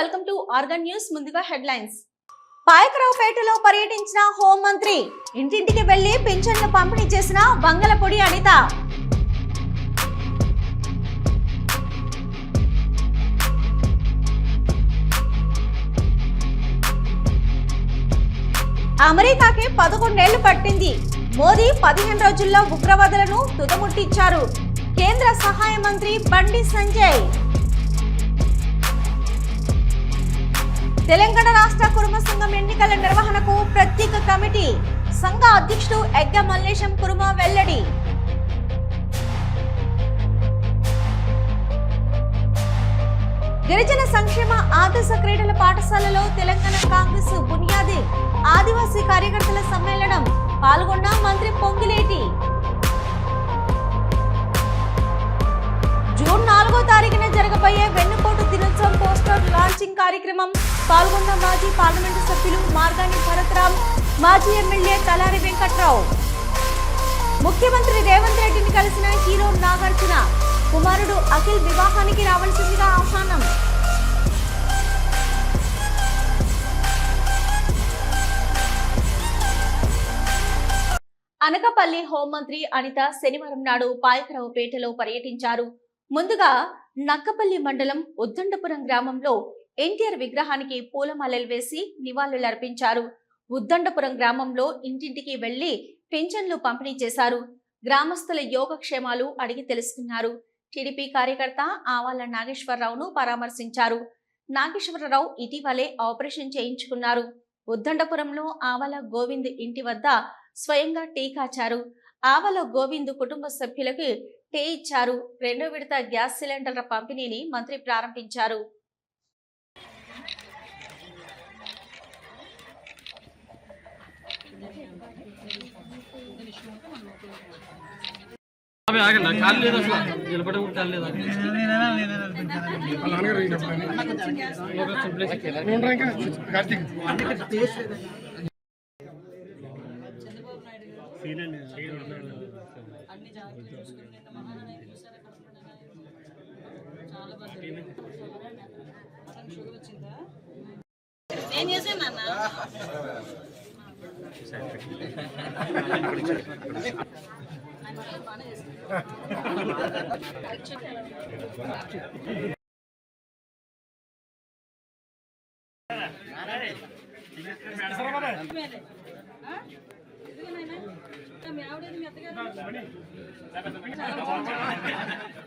Welcome to organ news ముందుగా headlines. పాయకరావుపేటలో పర్యటించిన హోంమంత్రి ఇంటింటికి వెళ్ళి పింఛన్లు పంపిణీ చేసిన బంగలపొడి అనిత. అమెరికాకి పదకొండేళ్ళు పట్టింది. మోదీ పదిహేను రోజుల్లో ఉగ్రవాదులను తుదముట్టించారు. కేంద్ర సహాయ మంత్రి బండి సంజయ్. తెలంగాణ రాష్ట్ర కుటుంబ సంఘం ఎన్నికల నిర్వహణకు ప్రత్యేక కమిటీ సంఘ అధ్యక్షుడు ఎగ్గ మల్లేశం కురుమ వెల్లడి. గిరిజన సంక్షేమ ఆదర్శ క్రీడల పాఠశాలలో తెలంగాణ కాంగ్రెస్ బునియాది ఆదివాసీ కార్యకర్తల సమ్మేళనం పాల్గొన్న మంత్రి పొంగిలేటి. జూన్ నాలుగో తారీఖున జరగబోయే వెన్ను దినోత్సవం పోస్టర్ లాంచింగ్ కార్యక్రమం. పాల్గొన్న మాజీ పార్లమెంటు సభ్యులు మార్గాని భరత్రామ్ మాజీ ఎమ్మెల్యే తలారి వెంకట్రావు. ముఖ్యమంత్రి రేవంత్ రెడ్డిని కలిసిన హీరో నాగార్జున కుమారుడు అఖిల్ వివాహానికి రావాల్సిందిగా ఆహ్వానం. అనకపల్లి హోంమంత్రి అనిత శనివారం నాడు పాయకరావుపేటలో పర్యటించారు. ముందుగా నక్కపల్లి మండలం ఉద్దండపురం గ్రామంలో ఎన్టీఆర్ విగ్రహానికి పూలమాలలు వేసి నివాళులర్పించారు ఉద్దండపురం గ్రామంలో ఇంటింటికి వెళ్ళి పింఛన్లు పంపిణీ చేశారు. గ్రామస్తుల యోగక్షేమాలు అడిగి తెలుసుకున్నారు. టీడీపీ కార్యకర్త ఆవాల నాగేశ్వరరావును పరామర్శించారు. నాగేశ్వరరావు ఇటీవలే ఆపరేషన్ చేయించుకున్నారు. ఉద్దండపురంలో ఆవల గోవింద్ ఇంటి వద్ద స్వయంగా టీకాచారు ఆవల గోవింద్ కుటుంబ సభ్యులకు టీ ఇచ్చారు. రెండో విడత గ్యాస్ సిలిండర్ల పంపిణీని మంత్రి ప్రారంభించారు. ఆగండి కాలు లేదు అసలు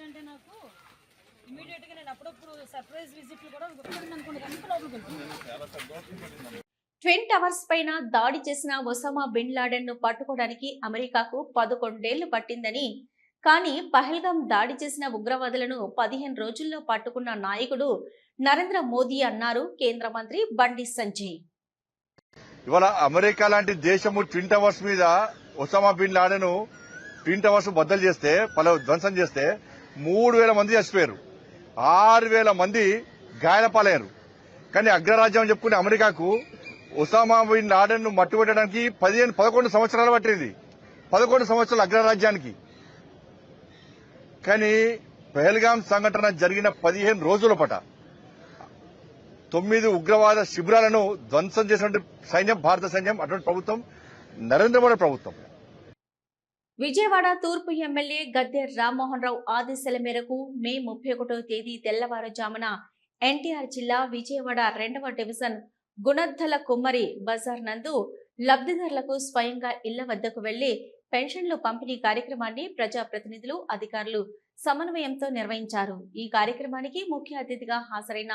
అంటే నాకు ఇమీడియట్గా నేను అప్పుడప్పుడు సర్ప్రైజ్ విజిట్లు కూడా అనుకున్నాను కానీ లోపలికి ట్విన్ టవర్స్ పైన దాడి చేసిన ఒసామా బిన్ లాడెన్ను పట్టుకోవడానికి అమెరికాకు పదకొండేళ్ళు పట్టిందని కానీ పహల్గాం దాడి చేసిన ఉగ్రవాదులను పదిహేను రోజుల్లో పట్టుకున్న నాయకుడు నరేంద్ర మోదీ అన్నారు కేంద్ర మంత్రి బండి సంజయ్. ఇవాళ అమెరికా లాంటి దేశము ట్విన్ టవర్స్ మీద Osama bin Laden twin towers బద్దలు చేస్తే పలు ధ్వంసం చేస్తే మూడు వేల మంది చచ్చిపోయారు. ఆరు వేల మంది గాయాలపాలయ్యారు కానీ అగ్రరాజ్యం అని చెప్పుకునే అమెరికాకు ఒసామా బిన్ లాడెన్ను మట్టుబెట్టడానికి పదిహేను పదకొండు సంవత్సరాలు పట్టింది. పదకొండు సంవత్సరాలు అగ్రరాజ్యానికి. కానీ పెహల్గాం సంఘటన జరిగిన పదిహేను రోజుల పట తొమ్మిది ఉగ్రవాద శిబిరాలను ధ్వంసం చేసినటువంటి సైన్యం భారత సైన్యం అటువంటి ప్రభుత్వం నరేంద్ర మోడీ ప్రభుత్వం. విజయవాడ తూర్పు ఎమ్మెల్యే గద్దె రామ్మోహన్ రావు ఆదేశాల మేరకు మే ముప్పై ఒకటో తేదీ తెల్లవారుజామున ఎన్టీఆర్ జిల్లా విజయవాడ రెండవ డివిజన్ గుణద్దల కుమ్మరి బజార్ నందు లబ్ధిదారులకు స్వయంగా ఇళ్ళ వద్దకు వెళ్ళి పెన్షన్లు పంపిణీ కార్యక్రమాన్ని ప్రజాప్రతినిధులు అధికారులు సమన్వయంతో నిర్వహించారు. ఈ కార్యక్రమానికి ముఖ్య అతిథిగా హాజరైన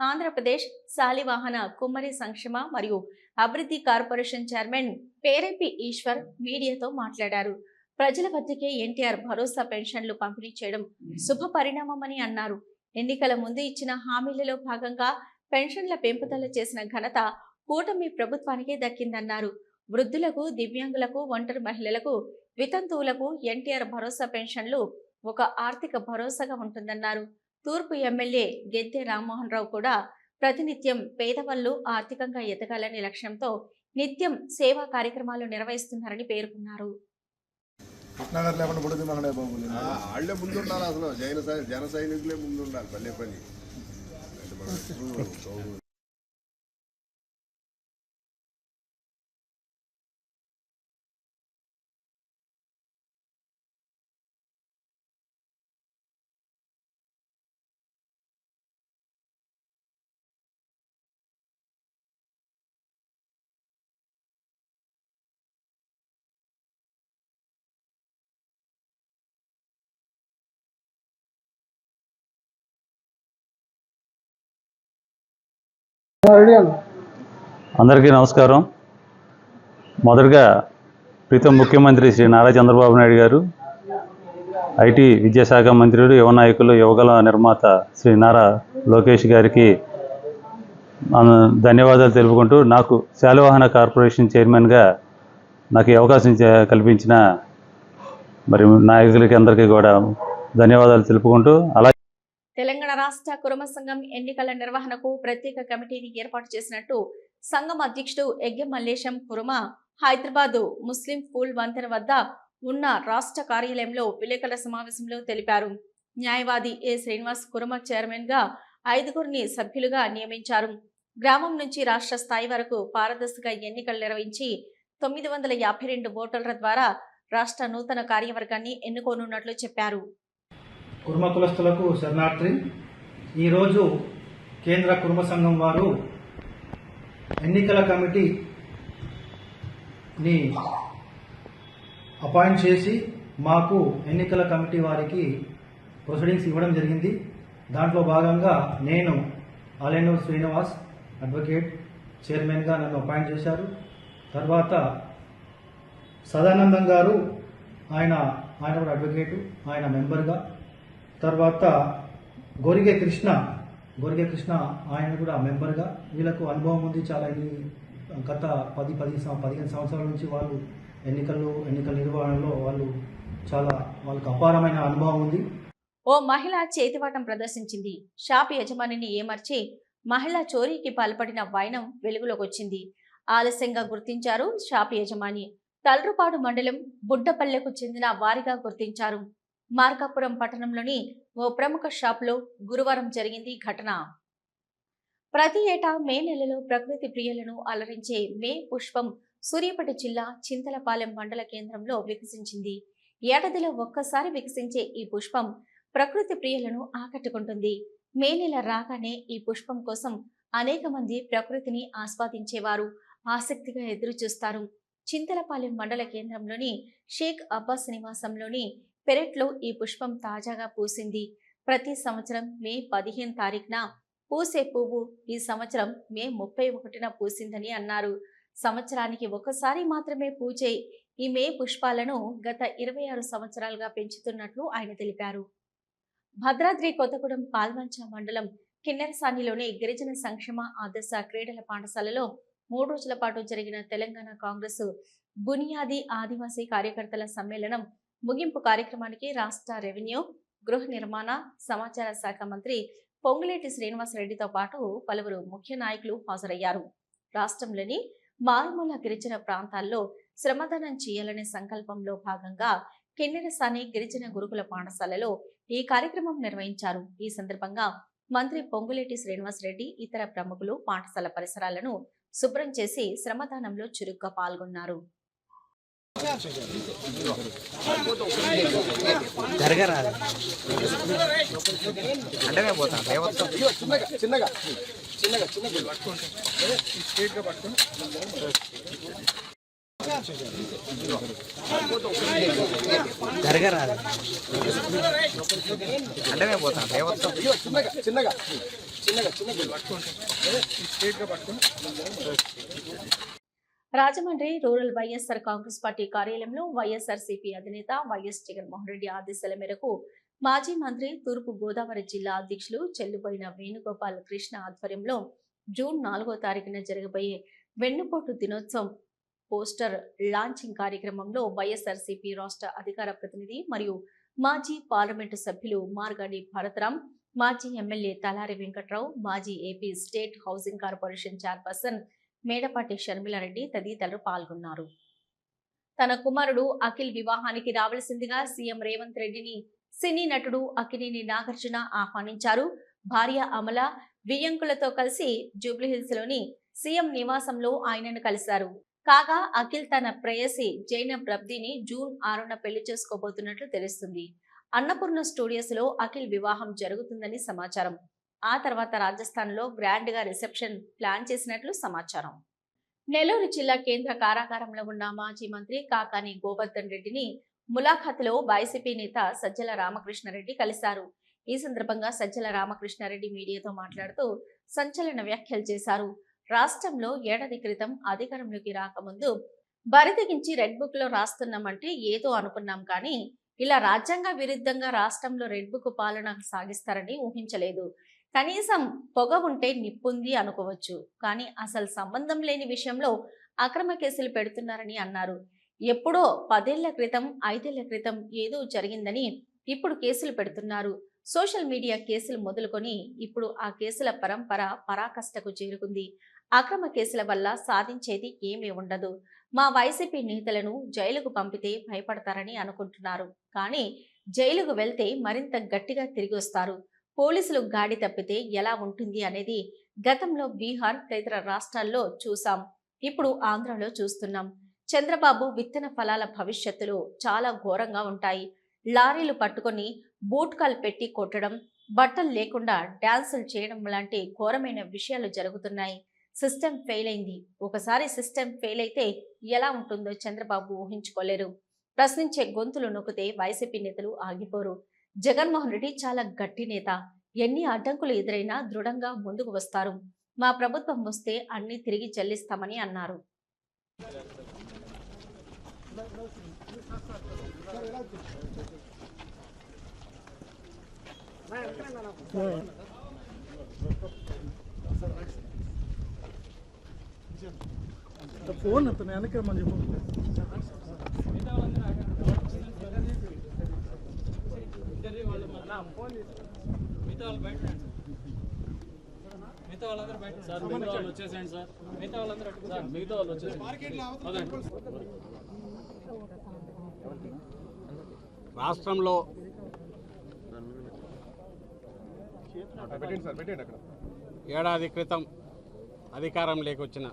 ఆంధ్రప్రదేశ్ శాలివాహన కుమ్మరి సంక్షేమ మరియు అభివృద్ధి కార్పొరేషన్ చైర్మన్ పేరెపి ఈశ్వర్ మీడియాతో మాట్లాడారు. ప్రజల వద్దకే ఎన్టీఆర్ భరోసా పెన్షన్లు పంపిణీ చేయడం శుభ పరిణామమని అన్నారు. ఎన్నికల ముందు ఇచ్చిన హామీలలో భాగంగా పెన్షన్ల పెంపుదల చేసిన ఘనత కూటమి ప్రభుత్వానికే దక్కిందన్నారు. వృద్ధులకు దివ్యాంగులకు ఒంటరి మహిళలకు వితంతువులకు ఎన్టీఆర్ భరోసా పెన్షన్లు ఒక ఆర్థిక భరోసాగా ఉంటుందన్నారు. తూర్పు ఎమ్మెల్యే గెద్దె రామ్మోహన్ రావు కూడా ప్రతినిత్యం పేదవాళ్ళు ఆర్థికంగా ఎదగాలనే లక్ష్యంతో నిత్యం సేవా కార్యక్రమాలు నిర్వహిస్తున్నారని పేర్కొన్నారు. వాళ్ళే అసలు. జైన జన సైనికులే పల్లె పని. అందరికీ నమస్కారం. మొదటగా ప్రీతం ముఖ్యమంత్రి శ్రీ నారా చంద్రబాబు నాయుడు గారు ఐటీ విద్యాశాఖ మంత్రులు యువ నాయకులు యువగల నిర్మాత శ్రీ నారా లోకేష్ గారికి ధన్యవాదాలు తెలుపుకుంటూ నాకు శాలవాహన కార్పొరేషన్ చైర్మన్గా నాకు ఈ అవకాశం కల్పించిన మరి నాయకులకి అందరికీ కూడా ధన్యవాదాలు తెలుపుకుంటూ అలా తెలంగాణ రాష్ట్ర కురుమ సంఘం ఎన్నికల నిర్వహణకు ప్రత్యేక కమిటీని ఏర్పాటు చేసినట్టు సంఘం అధ్యక్షుడు ఎగ్గె మల్లేశం కురుమ హైదరాబాద్ ముస్లిం పూల్ వంతెన వద్ద ఉన్న రాష్ట్ర కార్యాలయంలో విలేకరుల సమావేశంలో తెలిపారు. న్యాయవాది ఏ శ్రీనివాస్ కురుమ చైర్మన్గా ఐదుగురిని సభ్యులుగా నియమించారు. గ్రామం నుంచి రాష్ట్ర స్థాయి వరకు పారదర్శక ఎన్నికలు నిర్వహించి తొమ్మిది వందల యాభై రెండు ఓటర్ల ద్వారా రాష్ట్ర నూతన కార్యవర్గాన్ని ఎన్నుకోనున్నట్లు చెప్పారు. కుర్మ కులస్తులకు శరణార్థి ఈరోజు కేంద్ర కుర్మ సంఘం వారు ఎన్నికల కమిటీని అపాయింట్ చేసి మాకు ఎన్నికల కమిటీ వారికి ప్రొసీడింగ్స్ ఇవ్వడం జరిగింది. దాంట్లో భాగంగా నేను ఆలెనూరు శ్రీనివాస్ అడ్వకేట్ చైర్మన్గా నన్ను అపాయింట్ చేశారు. తర్వాత సదానందం గారు ఆయన ఆయన కూడా అడ్వకేటు ఆయన మెంబర్గా. తర్వాత గోరిగే కృష్ణ గోరిగే కృష్ణ ఆయన కూడా మెంబర్గా వీళ్ళకు అనుభవం ఉంది చాలా ఈ గత పది పది పదిహేను సంవత్సరాల నుంచి వాళ్ళు ఎన్నికలు ఎన్నికల నిర్వహణలో వాళ్ళు చాలా వాళ్ళకి అపారమైన అనుభవం ఉంది. ఓ మహిళ చేతివాటం ప్రదర్శించింది. షాప్ యజమానిని ఏమర్చి మహిళ చోరీకి పాల్పడిన వైనం వెలుగులోకి వచ్చింది ఆలస్యంగా గుర్తించారు షాప్ యజమాని. తల్రుపాడు మండలం బుడ్డపల్లెకు చెందిన వారిగా గుర్తించారు. మార్కాపురం పట్టణంలోని ఓ ప్రముఖ షాప్లో గురువారం జరిగింది ఘటన. ప్రతి ఏటా మే నెలలో ప్రకృతి ప్రియులను అలరించే మే పుష్పం సూర్యాపేట జిల్లా చింతలపాలెం మండల కేంద్రంలో వికసించింది. ఏడాదిలో ఒక్కసారి వికసించే ఈ పుష్పం ప్రకృతి ప్రియులను ఆకట్టుకుంటుంది. మే నెల రాగానే ఈ పుష్పం కోసం అనేక మంది ప్రకృతిని ఆస్వాదించేవారు ఆసక్తిగా ఎదురుచూస్తారు. చింతలపాలెం మండల కేంద్రంలోని షేక్ అబ్బాస్ నివాసంలోని పెరట్లో ఈ పుష్పం తాజాగా పూసింది. ప్రతి సంవత్సరం మే పదిహేను తారీఖున పూసే పువ్వు ఈ సంవత్సరం మే ముప్పై ఒకటిన పూసిందని అన్నారు. సంవత్సరానికి ఒకసారి మాత్రమే పూచే ఈ మే పుష్పాలను గత ఇరవై ఆరు సంవత్సరాలుగా పెంచుతున్నట్లు ఆయన తెలిపారు. భద్రాద్రి కొత్తగూడెం పాల్మంచ మండలం కిన్నెరసానిలోని గిరిజన సంక్షేమ ఆదర్శ క్రీడల పాఠశాలలో మూడు రోజుల పాటు జరిగిన తెలంగాణ కాంగ్రెస్ బునియాది ఆదివాసీ కార్యకర్తల సమ్మేళనం ముగింపు కార్యక్రమానికి రాష్ట్ర రెవెన్యూ గృహ నిర్మాణ సమాచార శాఖ మంత్రి పొంగులేటి శ్రీనివాసరెడ్డితో పాటు పలువురు ముఖ్య నాయకులు హాజరయ్యారు. రాష్ట్రంలోని మారుమూల గిరిజన ప్రాంతాల్లో శ్రమదానం చేయాలనే సంకల్పంలో భాగంగా కిన్నెరసాని గిరిజన గురుకుల పాఠశాలలో ఈ కార్యక్రమం నిర్వహించారు. ఈ సందర్భంగా మంత్రి పొంగులేటి శ్రీనివాసరెడ్డి ఇతర ప్రముఖులు పాఠశాల పరిసరాలను శుభ్రం చేసి శ్రమదానంలో చురుగ్గా పాల్గొన్నారు. జరగరాదు. అంటే పోతాను దేవత్వం. చిన్నగా చిన్నగా చిన్నగా చిన్నగా పట్టుకుంటే స్ట్రీట్గా అంటే పోతాను దేవత్వం. చిన్నగా చిన్నగా చిన్నగా చిన్నగా. పట్టుకుంటే స్ట్రీట్గా పట్టుకుని రాజమండ్రి రూరల్ వైఎస్ఆర్ కాంగ్రెస్ పార్టీ కార్యాలయంలో వైఎస్ఆర్ సిపి అధినేత వైఎస్ జగన్మోహన్ రెడ్డి ఆదేశాల మేరకు మాజీ మంత్రి తూర్పు గోదావరి జిల్లా అధ్యక్షులు చెల్లుబోయిన వేణుగోపాల్ కృష్ణ ఆధ్వర్యంలో జూన్ నాలుగో తారీఖున జరగబోయే వెన్నుపోటు దినోత్సవం పోస్టర్ లాంచింగ్ కార్యక్రమంలో వైఎస్ఆర్సీపీ రాష్ట్ర అధికార ప్రతినిధి మరియు మాజీ పార్లమెంటు సభ్యులు మార్గాడి భరతరామ్ మాజీ ఎమ్మెల్యే తలారి వెంకట్రావు మాజీ AP state housing corporation chairperson Medapati Sharmila Reddy తదితరులు పాల్గొన్నారు. తన కుమారుడు అఖిల్ వివాహానికి రావలసిందిగా సీఎం రేవంత్ రెడ్డిని సినీ నటుడు అక్కినేని నాగార్జున ఆహ్వానించారు. భార్య అమల వియ్యంకులతో కలిసి జూబ్లీహిల్స్లోని సీఎం నివాసంలో ఆయనను కలిశారు. కాగా అఖిల్ తన ప్రేయసి జైనబ్ రబ్దీని జూన్ ఆరున పెళ్ళి చేసుకోబోతున్నట్లు తెలుస్తుంది. అన్నపూర్ణ స్టూడియోస్లో అఖిల్ వివాహం జరుగుతుందని సమాచారం. ఆ తర్వాత రాజస్థాన్లో గ్రాండ్గా రిసెప్షన్ ప్లాన్ చేసినట్లు సమాచారం. నెల్లూరు జిల్లా కేంద్ర కారాగారంలో ఉన్న మాజీ మంత్రి కాకాని గోవర్ధన్ రెడ్డిని ములాఖాతులో వైసీపీ నేత సజ్జల రామకృష్ణారెడ్డి కలిశారు. ఈ సందర్భంగా సజ్జల రామకృష్ణారెడ్డి మీడియాతో మాట్లాడుతూ సంచలన వ్యాఖ్యలు చేశారు. రాష్ట్రంలో ఏడాది క్రితం అధికారంలోకి రాకముందు బరితెగించి రెడ్ బుక్లో రాస్తున్నామంటే ఏదో అనుకున్నాం కానీ ఇలా రాజ్యాంగ విరుద్ధంగా రాష్ట్రంలో రెడ్ బుక్ పాలన సాగిస్తారని ఊహించలేదు. కనీసం పొగ ఉంటే నిప్పుంది అనుకోవచ్చు. కానీ అసలు సంబంధం లేని విషయంలో అక్రమ కేసులు పెడుతున్నారని అన్నారు. ఎప్పుడో పదేళ్ళ క్రితం ఐదేళ్ళ క్రితం ఏదో జరిగిందని ఇప్పుడు కేసులు పెడుతున్నారు. సోషల్ మీడియా కేసులు మొదలుకొని ఇప్పుడు ఆ కేసుల పరంపర పరాకష్టకు చేరుకుంది. అక్రమ కేసుల వల్ల సాధించేది ఏమీ ఉండదు. మా వైసీపీ నేతలను జైలుకు పంపితే భయపడతారని అనుకుంటున్నారు. కానీ జైలుకు వెళ్తే మరింత గట్టిగా తిరిగి వస్తారు. పోలీసులు గాడి తప్పితే ఎలా ఉంటుంది అనేది గతంలో బీహార్ తదితర రాష్ట్రాల్లో చూసాం. ఇప్పుడు ఆంధ్రలో చూస్తున్నాం. చంద్రబాబు విత్తన ఫలాల భవిష్యత్తులో చాలా ఘోరంగా ఉంటాయి. లారీలు పట్టుకొని బూట్కాలు పెట్టి కొట్టడం బట్టలు లేకుండా డాన్సులు చేయడం లాంటి ఘోరమైన విషయాలు జరుగుతున్నాయి. సిస్టమ్ ఫెయిల్ అయింది. ఒకసారి సిస్టమ్ ఫెయిల్ అయితే ఎలా ఉంటుందో చంద్రబాబు ఊహించుకోలేరు. ప్రశ్నించే గొంతులు నొక్కితే వైసీపీ నేతలు ఆగిపోరు. జగన్మోహన్ రెడ్డి చాలా గట్టి నేత. ఎన్ని అడ్డంకులు ఎదురైనా దృఢంగా ముందుకు వస్తారు. మా ప్రభుత్వం వస్తే అన్ని తిరిగి చెల్లిస్తామని అన్నారు. ఫోన్ వెనక మన మిగతా వాళ్ళు బయట రండి. మిగతా వాళ్ళందరూ బయట సార్ మిగతా వాళ్ళు వచ్చేసేయండి సార్. మిగతా వాళ్ళందరూ అటు సార్ మిగతా వాళ్ళు వచ్చేసేయండి. పదండి. రాష్ట్రంలో ఏడాది క్రితం అధికారం లేకొచ్చిన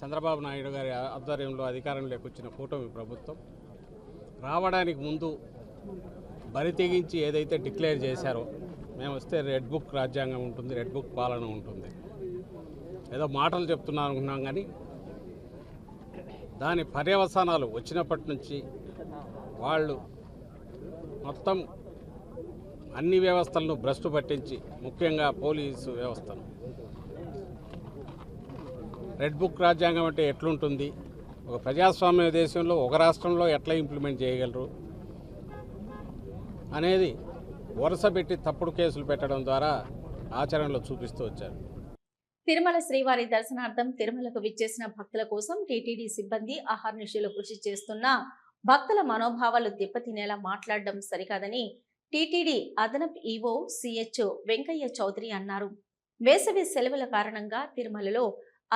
చంద్రబాబు నాయుడు గారి ఆధ్వర్యంలో అధికారం లేకొచ్చిన కూటమి ప్రభుత్వం రావడానికి ముందు బరి తెగించి ఏదైతే డిక్లేర్ చేశారో మేము వస్తే రెడ్ బుక్ రాజ్యాంగం ఉంటుంది రెడ్ బుక్ పాలన ఉంటుంది. ఏదో మాటలు చెప్తున్నాను అనుకున్నాం కానీ దాని పర్యవసానాలు వచ్చినప్పటి నుంచి వాళ్ళు మొత్తం అన్ని వ్యవస్థలను భ్రష్టు పట్టించి ముఖ్యంగా పోలీసు వ్యవస్థను. రెడ్ బుక్ రాజ్యాంగం అంటే ఎట్లుంటుంది? ఒక ప్రజాస్వామ్య దేశంలో ఒక రాష్ట్రంలో ఎట్లా ఇంప్లిమెంట్ చేయగలరు? అనేది వరుస పెట్టి తప్పుడు కేసులు పెట్టడం ద్వారా ఆచరణలో చూపిస్తూ వచ్చారు. తిరుమల శ్రీవారి దర్శనార్థం తిరుమలకు విచ్చేసిన భక్తుల కోసం టీటీడీ సిబ్బంది అహర్నిశలు కృషి చేస్తున్న భక్తుల మనోభావాలు దెబ్బతినేలా మాట్లాడడం సరికాదని టీటీడీ అదనపు ఈవో సిహెచ్ఓ వెంకయ్య చౌదరి అన్నారు. వేసవి సెలవుల కారణంగా తిరుమలలో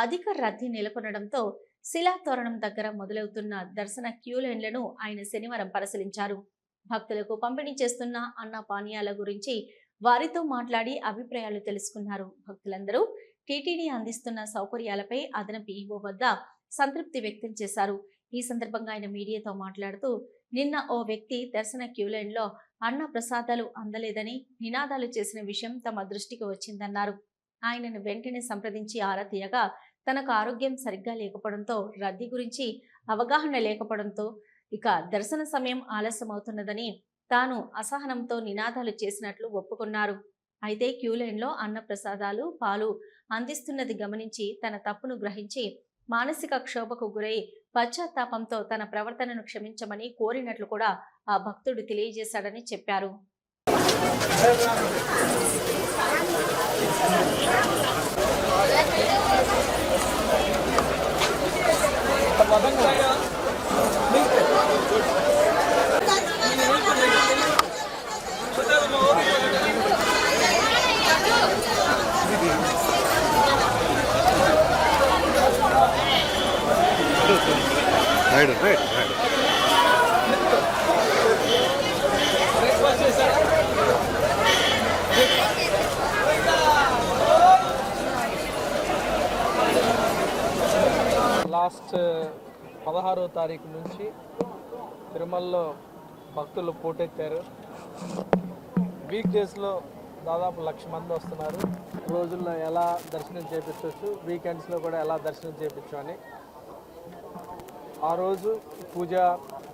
అధిక రద్దీ నెలకొనడంతో శిలాతోరణం దగ్గర మొదలవుతున్న దర్శన క్యూ లైన్లను ఆయన శనివారం పరిశీలించారు. భక్తులకు పంపిణీ చేస్తున్న అన్న పానీయాల గురించి వారితో మాట్లాడి అభిప్రాయాలు తెలుసుకున్నారు. భక్తులందరూ టీటీడీ అందిస్తున్న సౌకర్యాలపై అదనపు ఈవో వద్ద సంతృప్తి వ్యక్తం చేశారు. ఈ సందర్భంగా ఆయన మీడియాతో మాట్లాడుతూ నిన్న ఓ వ్యక్తి దర్శన క్యూలైన్లో అన్న ప్రసాదాలు అందలేదని నినాదాలు చేసిన విషయం తమ దృష్టికి వచ్చిందన్నారు. ఆయనను వెంటనే సంప్రదించి ఆరా తీయగా తనకు ఆరోగ్యం సరిగ్గా లేకపోవడంతో రద్దీ గురించి అవగాహన లేకపోవడంతో ఇక దర్శన సమయం ఆలస్యమవుతున్నదని తాను అసహనంతో నినాదాలు చేసినట్లు ఒప్పుకున్నారు. అయితే క్యూలైన్లో అన్న ప్రసాదాలు పాలు అందిస్తున్నది గమనించి తన తప్పును గ్రహించి మానసిక క్షోభకు గురై పశ్చాత్తాపంతో తన ప్రవర్తనను క్షమించమని కోరినట్లు కూడా ఆ భక్తుడు తెలియజేశాడని చెప్పారు. ఆ right right right last uh, పదహారో తారీఖు నుంచి తిరుమలలో భక్తులు పోటెత్తారు. వీక్ డేస్లో దాదాపు లక్ష మంది వస్తున్నారు. రోజుల్లో ఎలా దర్శనం చేపించవచ్చు వీకెండ్స్లో కూడా ఎలా దర్శనం చేయించు అని. ఆ రోజు పూజ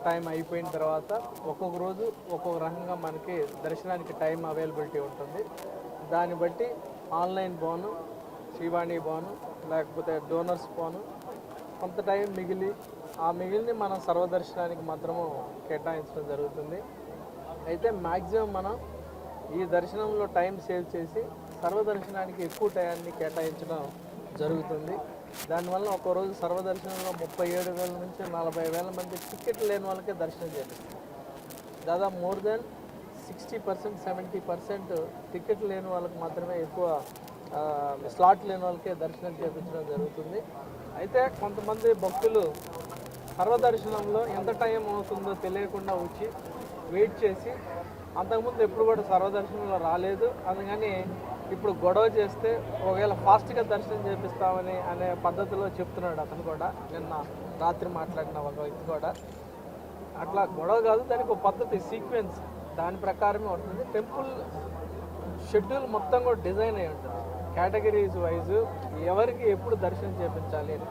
టైం అయిపోయిన తర్వాత ఒక్కొక్క రోజు ఒక్కొక్క రకంగా మనకి దర్శనానికి టైం అవైలబిలిటీ ఉంటుంది. దాన్ని బట్టి ఆన్లైన్ బోను శ్రీవాణి బోను లేకపోతే డోనర్స్ బోను కొంత టైం మిగిలి ఆ మిగిలిని మనం సర్వదర్శనానికి మాత్రము కేటాయించడం జరుగుతుంది. అయితే మ్యాక్సిమం మనం ఈ దర్శనంలో టైం సేవ్ చేసి సర్వదర్శనానికి ఎక్కువ టయాన్ని కేటాయించడం జరుగుతుంది. దానివల్ల ఒక రోజు సర్వదర్శనంలో ముప్పై ఏడు వేల నుంచి నలభై వేల మంది టికెట్ లేని వాళ్ళకే దర్శనం చేపిస్తారు. దాదాపు more than sixty percent seventy percent ticket లేని వాళ్ళకి మాత్రమే ఎక్కువ స్లాట్ లేని వాళ్ళకే దర్శనం చేపించడం జరుగుతుంది. అయితే కొంతమంది భక్తులు సర్వదర్శనంలో ఎంత టైం అవుతుందో తెలియకుండా వచ్చి వెయిట్ చేసి అంతకుముందు ఎప్పుడు కూడా సర్వదర్శనంలో రాలేదు. అందుకని ఇప్పుడు గొడవ చేస్తే ఒకవేళ ఫాస్ట్గా దర్శనం చేపిస్తామని అనే పద్ధతిలో చెప్తున్నాడు అతను కూడా. నిన్న రాత్రి మాట్లాడిన ఒక వ్యక్తి కూడా. అట్లా గొడవ కాదు దానికి ఒక పద్ధతి సీక్వెన్స్ దాని ప్రకారమే ఉంటుంది. టెంపుల్ షెడ్యూల్ మొత్తం కూడా డిజైన్ అయి ఉంటుంది. కేటగిరీస్ వైజ్ ఎవరికి ఎప్పుడు దర్శనం చేపించాలి అని.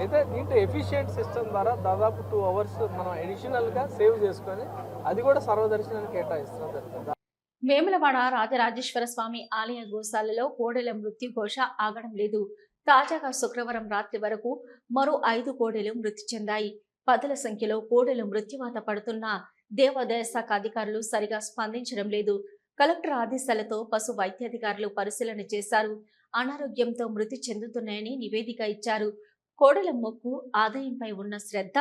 అయితే దీంట్లో ఎఫిషియెంట్ సిస్టమ్ ద్వారా దాదాపు టూ అవర్స్ మనం అడిషనల్గా సేవ్ చేసుకొని అది కూడా సర్వదర్శనానికి కేటాయిస్తున్నాం జరుగుతుంది. వేములవాడ రాజరాజేశ్వర స్వామి ఆలయ గోశాలలో కోడెల మృత్యు ఘోష ఆగడం లేదు. తాజాగా శుక్రవారం రాత్రి వరకు మరో ఐదు కోడెలు మృతి చెందాయి. పదుల సంఖ్యలో కోడెలు మృత్యువాత పడుతున్న దేవాదాయ శాఖ అధికారులు సరిగా స్పందించడం లేదు. కలెక్టర్ ఆదేశాలతో పశు వైద్యాధికారులు పరిశీలన చేశారు. అనారోగ్యంతో మృతి చెందుతున్నాయని నివేదిక ఇచ్చారు. కోడెల మొక్కు ఆదాయంపై ఉన్న శ్రద్ధ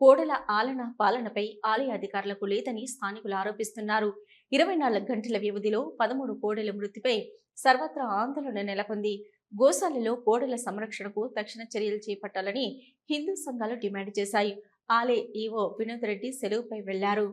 కోడెల ఆలన పాలనపై ఆలయ అధికారులకు లేదని స్థానికులు ఆరోపిస్తున్నారు. ఇరవై నాలుగు గంటల వ్యవధిలో పదమూడు కోడెల మృతిపై సర్వత్రా ఆందోళన నెలకొంది. గోశాలలో కోడెల సంరక్షణకు తక్షణ చర్యలు చేపట్టాలని హిందూ సంఘాలు డిమాండ్ చేశాయి. ఆలే ఈవో వినోద్ రెడ్డి సెలవుపై వెళ్ళారు.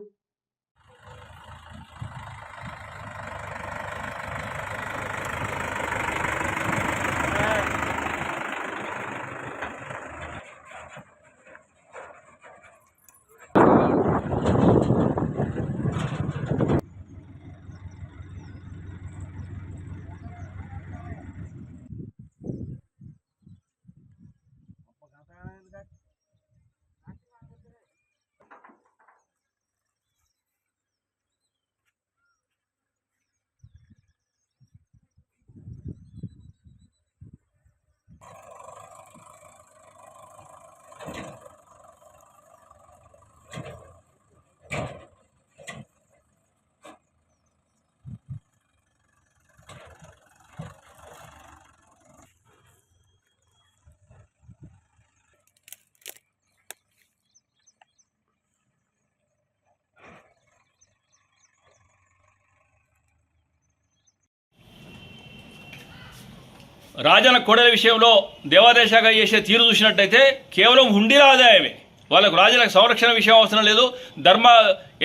రాజన కోడల విషయంలో దేవాదాయ శాఖ చేసే తీరు చూసినట్టయితే కేవలం హుండీల ఆదాయమే. వాళ్ళకు రాజులకు సంరక్షణ విషయం అవసరం లేదు. ధర్మ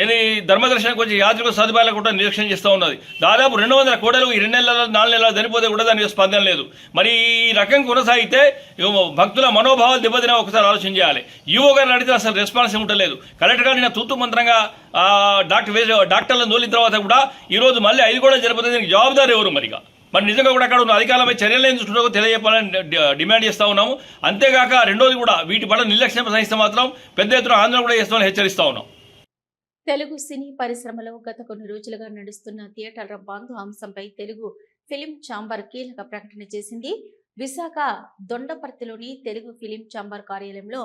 ఏది ధర్మదర్శనం కొంచెం యాత్రిక సదుపాయాలు కూడా నిరీక్షణ చేస్తూ ఉన్నది. దాదాపు రెండు వందల కోడలు ఈ రెండు నెలల నాలుగు నెలలు చనిపోతే కూడా దానికి స్పందన లేదు. మరి ఈ రకం కొనసాగితే భక్తుల మనోభావాలు దెబ్బతిన ఒకసారి ఆలోచన చేయాలి. ఈవో గారు అడిగితే అసలు రెస్పాన్స్ ఉండలేదు. కలెక్టర్ గారు నేను తూతు మంత్రంగా డాక్టర్ డాక్టర్లను తోలిన తర్వాత కూడా ఈరోజు మళ్ళీ ఐదు కూడా జరిపోతే దీనికి జవాబుదారు ఎవరు మరిగా? మరి నిజంగా కూడా అక్కడ ఉన్న అధికారులపై చర్యలు ఏం చూస్తున్నారో తెలియజెప్పాలని డిమాండ్ చేస్తూ ఉన్నాము. అంతేగాక రెండోది కూడా వీటి పట్ల నిర్లక్ష్యం సహిస్తే మాత్రం పెద్ద ఎత్తున ఆందోళన కూడా చేస్తామని హెచ్చరిస్తూ ఉన్నాం. తెలుగు సినీ పరిశ్రమలో గత కొన్ని రోజులుగా నడుస్తున్న థియేటర్ల బంధు అంశంపై తెలుగు ఫిలిం ఛాంబర్ కీలక ప్రకటన చేసింది. విశాఖ దొండపర్తిలోని తెలుగు ఫిలిం ఛాంబర్ కార్యాలయంలో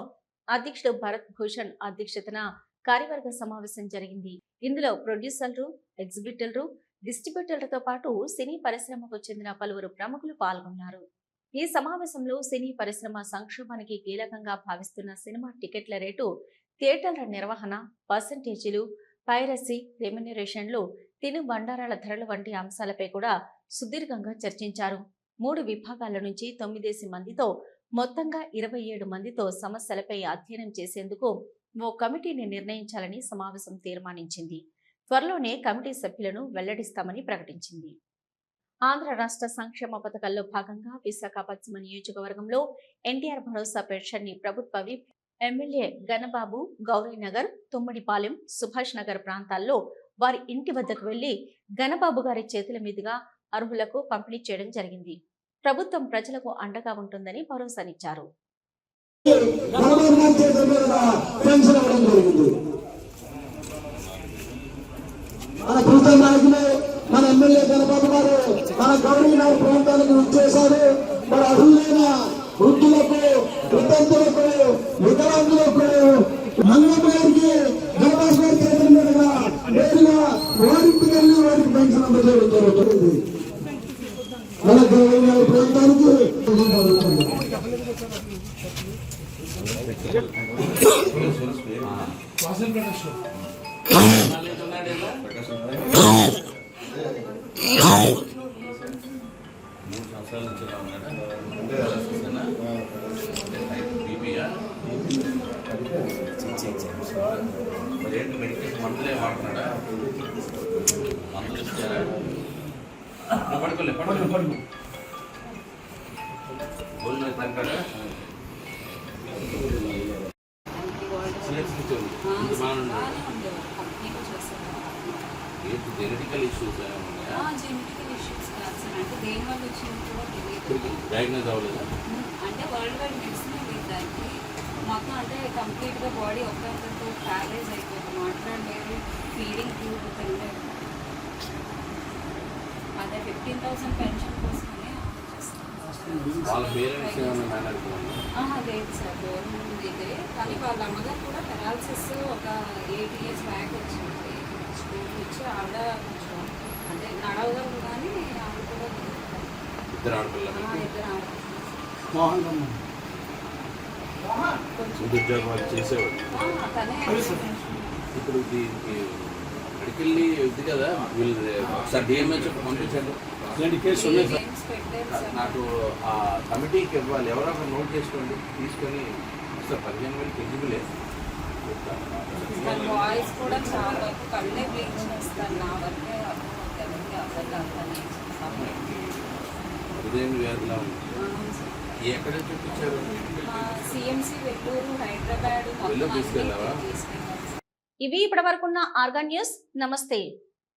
అధ్యక్షుడు భరత్ భూషణ్ అధ్యక్షతన కార్యవర్గ సమావేశం జరిగింది. ఇందులో ప్రొడ్యూసర్లు ఎగ్జిబిటర్లు డిస్ట్రిబ్యూటర్లతో పాటు సినీ పరిశ్రమకు చెందిన పలువురు ప్రముఖులు పాల్గొన్నారు. ఈ సమావేశంలో సినీ పరిశ్రమ సంక్షోభానికి కీలకంగా భావిస్తున్న సినిమా టికెట్ల రేటు థియేటర్ల నిర్వహణ పర్సంటేజీలు పైరసీ రెమ్యునరేషన్లు తిను బండారాల ధరలు వంటి అంశాలపై కూడా సుదీర్ఘంగా చర్చించారు. మూడు విభాగాల నుంచి తొమ్మిదేసి మందితో మొత్తంగా ఇరవై ఏడు మందితో సమస్యలపై అధ్యయనం చేసేందుకు ఓ కమిటీని నిర్ణయించాలని సమావేశం తీర్మానించింది. త్వరలోనే కమిటీ సభ్యులను వెల్లడిస్తామని ప్రకటించింది. ఆంధ్ర రాష్ట్ర సంక్షేమ పథకాల్లో భాగంగా విశాఖ పశ్చిమ నియోజకవర్గంలో ఎన్టీఆర్ భరోసా పెన్షన్ని ప్రభుత్వ విప్ ఎమ్మెల్యే గణబాబు గౌరీనగర్ తుమ్మడిపాలెం సుభాష్ నగర్ ప్రాంతాల్లో వారి ఇంటి వద్దకు వెళ్ళి గణబాబు గారి చేతుల మీదుగా అర్హులకు పంపిణీ చేయడం జరిగింది. ప్రభుత్వం ప్రజలకు అండగా ఉంటుందని భరోసానిచ్చారు గవర్నర్ గారి చేతుల మీదుగా పెన్షన్ ఇవ్వడం జరిగింది మన ప్రభుత్వ నాయకులు మన ఎమ్మెల్యే గణపతి గారు మన గౌరీ నాయకు ప్రాంతానికి వచ్చేశారు. జెనెటికల్ ఇష్యూస్ జెనెటికల్ ఇష్యూస్ కాదు సార్. అంటే దేని వల్ల వచ్చింది కూడా తెలియదు. డయాగ్నోజ్ అవ్వలేదా? అంటే వరల్డ్ వైడ్ మెడిసిన్ లేదు దానికి. మొత్తం అంటే కంప్లీట్గా బాడీ ఒక్కొక్కరితో ప్యారేజ్ అయిపోతుంది. మాట్లాడలేదు ఫీడింగ్ ట్యూబ్ తినలేదు అదే ఫిఫ్టీన్ థౌసండ్ పెన్షన్ కోసమని. వాళ్ళ పేరెంట్స్ లేదు సార్ గవర్నమెంట్ ఇదే కానీ వాళ్ళ అమ్మగారు కూడా పెరాలసిస్ ఒక ఎయిట్ ఇయర్స్ బ్యాక్ వచ్చింది. స్కూల్ నుంచి ఆవిడ కొంచెం అంటే నడవగలరు కానీ ఆవిడ కూడా ఇద్దరు ఆడపిల్లలు. చేసేవాడు ఆ, తనే ఇప్పుడు దీనికి అడికెళ్ళి ఉంది కదా. వీళ్ళు ఒకసారి డిఎంహెచ్ పంపించండి ఇలాంటి కేసు ఉన్నాయి సార్ నాకు ఆ కమిటీకి ఇవ్వాలి. ఎవరో ఒకరు నోట్ చేసుకోండి తీసుకొని సార్ పదిహేను వేలు తన వాయిస్ కూడా చాలా వరకు కళ్ళే చేస్తాను. నా వరకే హృదయం వ్యాధిలా ఉంది. ఎక్కడ చూపించారు? సిఎంసి వెల్లూరు హైదరాబాద్ తీసుకెళ్ళావా? ఇవి ఇప్పటి వరకున్న ఆర్గా న్యూస్. నమస్తే.